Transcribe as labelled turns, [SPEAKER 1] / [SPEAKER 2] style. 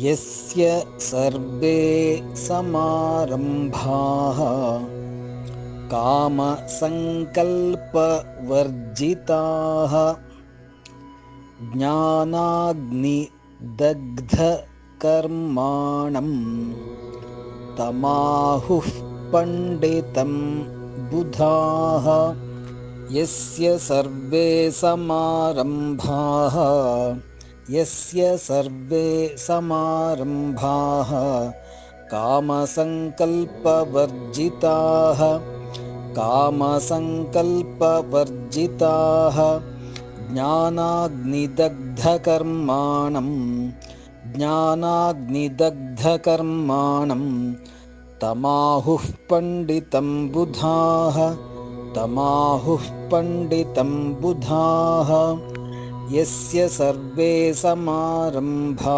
[SPEAKER 1] यस्य सर्वे समारम्भाः कामसङ्कल्पवर्जिताः। ज्ञानाग्निदग्धकर्माणं तमाहुः पण्डितं बुधाः। यस्य सर्वे समारम्भाः यस्य सर्वे समारम्भाः कामसङ्कल्पवर्जिताः कामसङ्कल्पवर्जिताः ज्ञानाग्निदग्धकर्माणं ज्ञानाग्निदग्धकर्माणं तमाहुः पण्डितं बुधाः तमाहुः पण्डितं बुधाः यस्य सर्वे समारम्भा